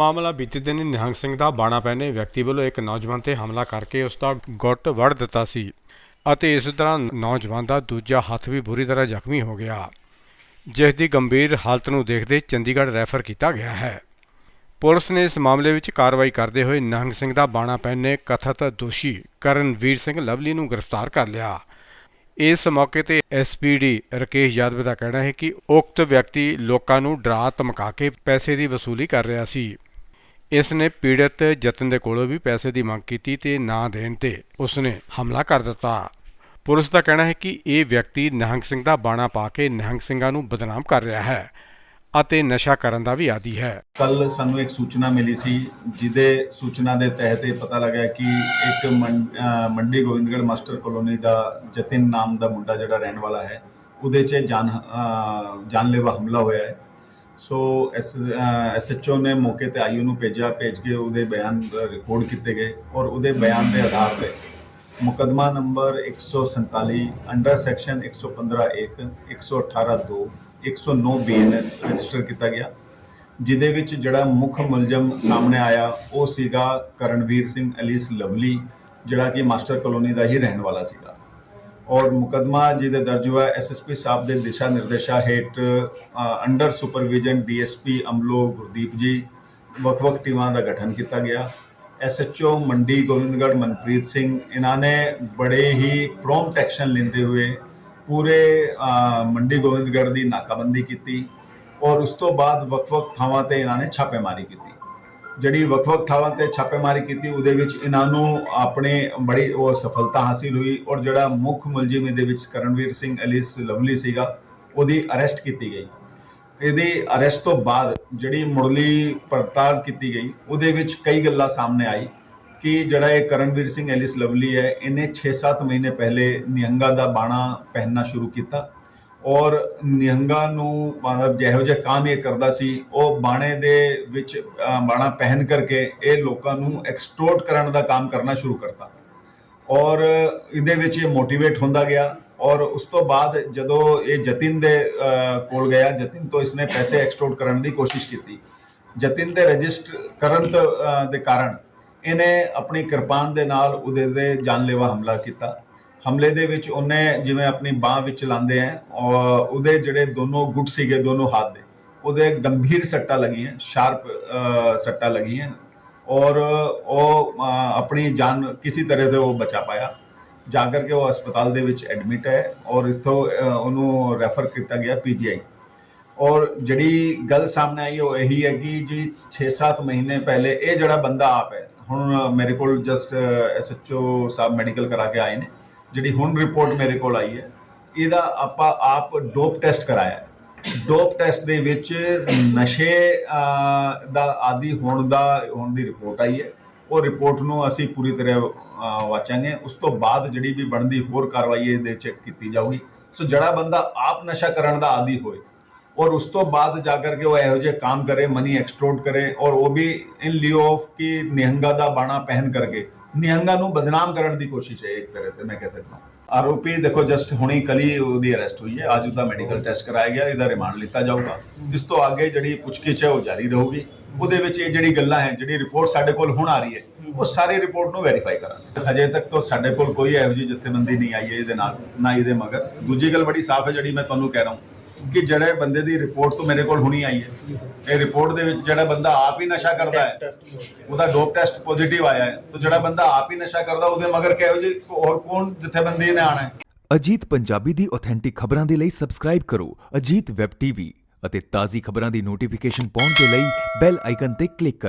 ਮਾਮਲਾ ਬੀਤੇ ਦਿਨ ਨਿਹੰਗ ਸਿੰਘ ਦਾ ਬਾਣਾ ਪਹਿਨੇ ਵਿਅਕਤੀ ਵੱਲੋਂ ਇੱਕ ਨੌਜਵਾਨ ਤੇ ਹਮਲਾ ਕਰਕੇ ਉਸ ਦਾ ਗੁੱਟ ਵੜ ਦਿੱਤਾ ਸੀ ਅਤੇ ਇਸ ਤਰ੍ਹਾਂ ਨੌਜਵਾਨ ਦਾ ਦੂਜਾ ਹੱਥ ਵੀ ਬੁਰੀ ਤਰ੍ਹਾਂ ਜ਼ਖਮੀ ਹੋ ਗਿਆ, ਜਿਸ ਦੀ ਗੰਭੀਰ ਹਾਲਤ ਨੂੰ ਦੇਖਦੇ ਚੰਡੀਗੜ੍ਹ ਰੈਫਰ ਕੀਤਾ ਗਿਆ ਹੈ। ਪੁਲਿਸ ਨੇ ਇਸ ਮਾਮਲੇ ਵਿੱਚ ਕਾਰਵਾਈ ਕਰਦੇ ਹੋਏ ਨਿਹੰਗ ਸਿੰਘ ਦਾ ਬਾਣਾ ਪਹਿਨੇ ਕਥਤ ਦੋਸ਼ੀ ਕਰਨਵੀਰ ਸਿੰਘ ਲਵਲੀ ਨੂੰ ਗ੍ਰਿਫਤਾਰ ਕਰ ਲਿਆ। ਇਸ ਮੌਕੇ ਤੇ ਐਸਪੀਡੀ ਰਕੇਸ਼ ਯਾਦਵ ਦਾ ਕਹਿਣਾ ਹੈ ਕਿ ਉਕਤ ਵਿਅਕਤੀ ਲੋਕਾਂ ਨੂੰ ਡਰਾ ਧਮਕਾ ਕੇ ਪੈਸੇ ਦੀ ਵਸੂਲੀ ਕਰ ਰਿਹਾ ਸੀ। ਇਸ ਨੇ ਪੀੜਤ ਜਤਨ ਦੇ ਕੋਲੋਂ ਵੀ ਪੈਸੇ ਦੀ ਮੰਗ ਕੀਤੀ ਤੇ ਨਾ ਦੇਣ ਤੇ ਉਸ ਨੇ ਹਮਲਾ ਕਰ ਦਿੱਤਾ। ਪੁਲਿਸ ਦਾ ਕਹਿਣਾ ਹੈ ਕਿ ਇਹ ਵਿਅਕਤੀ ਨਿਹੰਗ ਸਿੰਘ ਦਾ ਬਾਣਾ ਪਾ ਕੇ ਨਿਹੰਗ ਸਿੰਘਾਂ ਨੂੰ ਬਦਨਾਮ ਕਰ ਰਿਹਾ ਹੈ ਅਤੇ ਨਸ਼ਾ ਕਰਨ ਦਾ ਵੀ ਆਦੀ ਹੈ। ਕੱਲ ਸਾਨੂੰ ਇੱਕ ਸੂਚਨਾ ਮਿਲੀ ਸੀ, ਜਿਹਦੇ ਸੂਚਨਾ ਦੇ ਤਹਿਤ ਇਹ ਪਤਾ ਲੱਗਾ ਕਿ ਇੱਕ ਮੰਡੀ ਗੋਬਿੰਦਗੜ੍ਹ ਮਾਸਟਰ ਕਲੋਨੀ ਦਾ ਜਤਿਨ ਨਾਮ ਦਾ ਮੁੰਡਾ ਜਿਹੜਾ ਰਹਿਣ ਵਾਲਾ ਹੈ, ਉਹਦੇ 'ਚ ਜਾਨ ਜਾਨਲੇਵਾ ਹਮਲਾ ਹੋਇਆ ਹੈ। ਸੋ ਐਸ ਐਸਐਚਓ ਨੇ ਮੌਕੇ ਤੇ ਆਈਓ ਨੂੰ ਭੇਜਿਆ, ਭੇਜ ਕੇ ਉਹਦੇ ਬਿਆਨ ਰਿਕਾਰਡ ਕੀਤੇ ਗਏ ਔਰ ਉਹਦੇ ਬਿਆਨ ਦੇ ਆਧਾਰ ਤੇ ਮੁਕਦਮਾ number 147 under section 115 1 118 2 109 BNS register ਕੀਤਾ ਗਿਆ, ਜਿਹਦੇ ਵਿੱਚ ਜਿਹੜਾ ਮੁੱਖ ਮੁਲਜ਼ਮ ਸਾਹਮਣੇ ਆਇਆ ਉਹ ਸੀਗਾ ਕਰਨਵੀਰ ਸਿੰਘ ਅਲੀਸ ਲਵਲੀ, ਜਿਹੜਾ ਕਿ ਮਾਸਟਰ ਕਲੋਨੀ ਦਾ ਹੀ ਰਹਿਣ ਵਾਲਾ ਸੀਗਾ। ਔਰ ਮੁਕਦਮਾ ਜਿਹਦੇ ਦਰਜ ਹੋਇਆ ਐਸਐਸਪੀ ਸਾਹਿਬ ਦੇ ਦਿਸ਼ਾ ਨਿਰਦੇਸ਼ਾਂ ਹੇਠ under supervision DSP Amloh Gurdeep ji ਵੱਖ-ਵੱਖ ਟੀਮਾਂ ਦਾ ਗਠਨ ਕੀਤਾ ਗਿਆ। ਐਸਐਚਓ ਮੰਡੀ ਗੋਬਿੰਦਗੜ੍ਹ ਮਨਪ੍ਰੀਤ ਸਿੰਘ, ਇਹਨਾਂ ਨੇ ਬੜੇ ਹੀ ਪ੍ਰੋਮਪਟ ਐਕਸ਼ਨ ਲੈਂਦੇ ਹੋਏ ਪੂਰੇ ਮੰਡੀ ਗੋਬਿੰਦਗੜ੍ਹ ਦੀ ਨਾਕਾਬੰਦੀ ਕੀਤੀ ਔਰ ਉਸ ਤੋਂ ਬਾਅਦ ਵੱਖ-ਵੱਖ ਥਾਵਾਂ ਤੇ ਇਹਨਾਂ ਨੇ ਛਾਪੇਮਾਰੀ ਕੀਤੀ। ਜਿਹੜੀ ਵੱਖ-ਵੱਖ ਥਾਵਾਂ ਤੇ ਛਾਪੇਮਾਰੀ ਕੀਤੀ, ਉਹਦੇ ਵਿੱਚ ਇਹਨਾਂ ਨੂੰ ਆਪਣੇ ਬੜੀ ਉਹ ਸਫਲਤਾ ਹਾਸਿਲ ਹੋਈ ਔਰ ਜਿਹੜਾ ਮੁੱਖ ਮੁਲਜ਼ਮ ਇਹਦੇ ਵਿੱਚ ਕਰਨਵੀਰ ਸਿੰਘ ਅਲੀਸ ਲਵਲੀ ਸੀਗਾ, ਉਹਦੀ ਅਰੈਸਟ ਕੀਤੀ ਗਈ। ਇਹਦੀ ਅਰੈਸਟ ਤੋਂ ਬਾਅਦ ਜਿਹੜੀ ਮੁਰਲੀ ਪੜਤਾਲ ਕੀਤੀ ਗਈ, ਉਹਦੇ ਵਿੱਚ ਕਈ ਗੱਲਾਂ ਸਾਹਮਣੇ ਆਈ ਕਿ ਜਿਹੜਾ ਇਹ ਕਰਨਵੀਰ ਸਿੰਘ, ਐਲਿਸ ਲਵਲੀ ਹੈ, ਇਹਨੇ 6-7 ਮਹੀਨੇ ਪਹਿਲੇ ਨਿਹੰਗਾ ਦਾ ਬਾਣਾ ਪਹਿਨਣਾ ਸ਼ੁਰੂ ਕੀਤਾ। ਔਰ ਨਿਹੰਗਾ ਨੂੰ ਮਤਲਬ ਜਿਹੋ ਜਿਹਾ ਕੰਮ ਇਹ ਕਰਦਾ ਸੀ ਉਹ ਬਾਣੇ ਦੇ ਵਿੱਚ ਬਾਣਾ ਪਹਿਨ ਕਰਕੇ ਇਹ ਲੋਕਾਂ ਨੂੰ ਐਕਸਟੋਰਟ ਕਰਨ ਦਾ ਕੰਮ ਕਰਨਾ ਸ਼ੁਰੂ ਕਰਤਾ। ਔਰ ਇਹਦੇ ਵਿੱਚ ਇਹ ਮੋਟੀਵੇਟ ਹੁੰਦਾ ਗਿਆ ਔਰ ਉਸ ਤੋਂ ਬਾਅਦ ਜਦੋਂ ਇਹ ਜਤਿਨ ਦੇ ਕੋਲ ਗਿਆ ਜਤਿਨ ਤੋਂ ਇਸਨੇ ਪੈਸੇ ਐਕਸਟੋਰਟ ਕਰਨ ਦੀ ਕੋਸ਼ਿਸ਼ ਕੀਤੀ। ਜਤਿਨ ਦੇ ਰਜਿਸਟਰ ਕਰਨ ਤੋਂ, ਦੇ ਕਾਰਨ ਇਹਨੇ ਆਪਣੀ ਕਿਰਪਾਨ ਦੇ ਨਾਲ ਉਹਦੇ ਤੇ ਜਾਨਲੇਵਾ ਹਮਲਾ ਕੀਤਾ। ਹਮਲੇ ਦੇ ਵਿੱਚ ਉਹਨੇ ਜਿਵੇਂ ਆਪਣੀ ਬਾਹ ਵਿੱਚ ਲਾਉਂਦੇ ਆ ਔਰ ਉਹਦੇ ਜਿਹੜੇ ਦੋਨੋਂ ਗੁੱਟ ਸੀਗੇ, ਦੋਨੋਂ ਹੱਥ ਦੇ, ਉਹਦੇ ਗੰਭੀਰ ਸੱਟਾਂ ਲੱਗੀਆਂ, ਸ਼ਾਰਪ ਸੱਟਾਂ ਲੱਗੀਆਂ ਔਰ ਉਹ ਆਪਣੀ ਜਾਨ ਕਿਸੇ ਤਰ੍ਹਾਂ ਤੇ ਉਹ ਬਚਾ ਪਾਇਆ। ਜਾ ਕਰਕੇ ਉਹ ਹਸਪਤਾਲ ਦੇ ਵਿੱਚ ਐਡਮਿਟ ਹੈ ਔਰ ਇਥੋਂ ਉਹਨੂੰ ਰੈਫਰ ਕੀਤਾ ਗਿਆ ਪੀਜੀਆਈ ਔਰ ਜਿਹੜੀ ਗੱਲ ਸਾਹਮਣੇ ਆਈ, ਉਹ ਇਹੀ ਹੈ ਕਿ ਜੀ 6-7 ਮਹੀਨੇ ਪਹਿਲੇ ਇਹ ਜਿਹੜਾ ਬੰਦਾ ਆਪ ਹੈ, ਹੁਣ ਮੇਰੇ ਕੋਲ ਜਸਟ ਐਸਐਚਓ ਸਾਹਿਬ ਮੈਡੀਕਲ ਕਰਾ ਕੇ ਆਏ ਨੇ ਜਿਹੜੀ ਹੁਣ ਰਿਪੋਰਟ ਮੇਰੇ ਕੋਲ ਆਈ ਹੈ, ਇਹਦਾ ਆਪਾਂ ਆਪ ਡੋਪ ਟੈਸਟ ਕਰਾਇਆ ਡੋਪ ਟੈਸਟ ਦੇ ਵਿੱਚ ਨਸ਼ੇ ਦਾ ਆਦੀ ਹੋਣ ਦਾ, ਹੋਣ ਦੀ ਰਿਪੋਰਟ ਆਈ ਹੈ। ਉਹ ਰਿਪੋਰਟ ਨੂੰ ਅਸੀਂ ਪੂਰੀ ਤਰ੍ਹਾਂ ਵਾਚਾਂਗੇ। ਉਸ ਤੋਂ ਬਾਅਦ ਜਿਹੜੀ ਵੀ ਬਣਦੀ ਹੋਰ ਕਾਰਵਾਈ ਇਹਦੇ ਚ ਕੀਤੀ ਜਾਊਗੀ। ਸੋ ਜਿਹੜਾ ਬੰਦਾ ਆਪ ਨਸ਼ਾ ਕਰਨ ਦਾ ਆਦੀ ਹੋਏ ਔਰ ਉਸ ਤੋਂ ਬਾਅਦ ਜਾ ਕਰਕੇ ਉਹ ਇਹੋ ਜਿਹੇ ਕੰਮ ਕਰੇ ਮਨੀ ਐਕਸਟੋਰਟ ਕਰੇ ਔਰ ਉਹ ਵੀ ਇਨ ਲਿਓ ਆਫ ਕਿ ਨਿਹੰਗਾ ਦਾ ਬਾਣਾ ਪਹਿਨ ਕਰਕੇ ਨਿਹੰਗਾ ਨੂੰ ਬਦਨਾਮ ਕਰਨ ਦੀ ਕੋਸ਼ਿਸ਼ ਹੈ ਇੱਕ ਤਰ੍ਹਾਂ ਤੇ ਮੈਂ ਕਹਿ ਸਕਦਾ ਆਰੋਪੀ ਦੇਖੋ ਜਸਟ ਹੁਣੀ ਕਲੀ ਉਹਦੀ ਅਰੈਸਟ ਹੋਈ ਹੈ ਅੱਜ ਉਹਦਾ ਮੈਡੀਕਲ ਟੈਸਟ ਕਰਾਇਆ ਗਿਆ ਇਹਦਾ ਰਿਮਾਂਡ ਲਿੱਤਾ ਜਾਊਗਾ ਇਸ ਤੋਂ ਅੱਗੇ ਜਿਹੜੀ ਪੁੱਛਗਿੱਛ ਹੈ ਉਹ ਜਾਰੀ ਰਹੂਗੀ ਉਹਦੇ ਵਿੱਚ ਇਹ ਜਿਹੜੀ ਗੱਲਾਂ ਹੈ ਜਿਹੜੀ ਰਿਪੋਰਟ ਸਾਡੇ ਕੋਲ ਹੁਣ ਆ ਰਹੀ ਹੈ ਉਹ ਸਾਰੀ ਰਿਪੋਰਟ ਨੂੰ ਵੈਰੀਫਾਈ ਕਰਾਂਗੇ ਅਜੇ ਤੱਕ ਤਾਂ ਸਾਡੇ ਕੋਲ ਕੋਈ ਇਹੋ ਜਿਹੀ ਜਥੇਬੰਦੀ ਨਹੀਂ ਆਈ ਹੈ ਇਹਦੇ ਨਾਲ ਨਾ ਇਹਦੇ ਮਗਰ ਦੂਜੀ ਗੱਲ ਬੜੀ ਸਾਫ਼ ਹੈ ਜਿਹੜੀ ਮੈਂ ਤੁਹਾਨੂੰ ਕਹਿ ਰਹਾ ਹਾਂ ਕਿ ਜਿਹੜੇ ਬੰਦੇ ਦੀ ਰਿਪੋਰਟ ਤੋਂ ਮੇਰੇ ਕੋਲ ਹੁਣੀ ਆਈ ਹੈ। ਇਹ ਰਿਪੋਰਟ ਦੇ ਵਿੱਚ ਜਿਹੜਾ ਬੰਦਾ ਆਪ ਹੀ ਨਸ਼ਾ ਕਰਦਾ ਹੈ ਉਹਦਾ ਡੋਪ ਟੈਸਟ ਪੋਜ਼ਿਟਿਵ ਆਇਆ ਹੈ। ਤਾਂ ਜਿਹੜਾ ਬੰਦਾ ਆਪ ਹੀ ਨਸ਼ਾ ਕਰਦਾ ਉਹਦੇ ਮਗਰ ਕਿਹੋ ਜਿਹੀ ਹੋਰ ਕੌਣ ਜਥੇਬੰਦੀ ਨੇ ਆਣਾ ਹੈ? ਅਜੀਤ ਪੰਜਾਬੀ ਦੀ ਆਥੈਂਟਿਕ ਖਬਰਾਂ ਦੇ ਲਈ ਸਬਸਕ੍ਰਾਈਬ ਕਰੋ ਅਜੀਤ ਵੈਬ ਟੀਵੀ ਅਤੇ ਤਾਜ਼ੀ ਖਬਰਾਂ ਦੀ ਨੋਟੀਫਿਕੇਸ਼ਨ ਪਾਉਣ ਦੇ ਲਈ ਬੈਲ ਆਈਕਨ ਤੇ ਕਲਿੱਕ ਕਰੋ।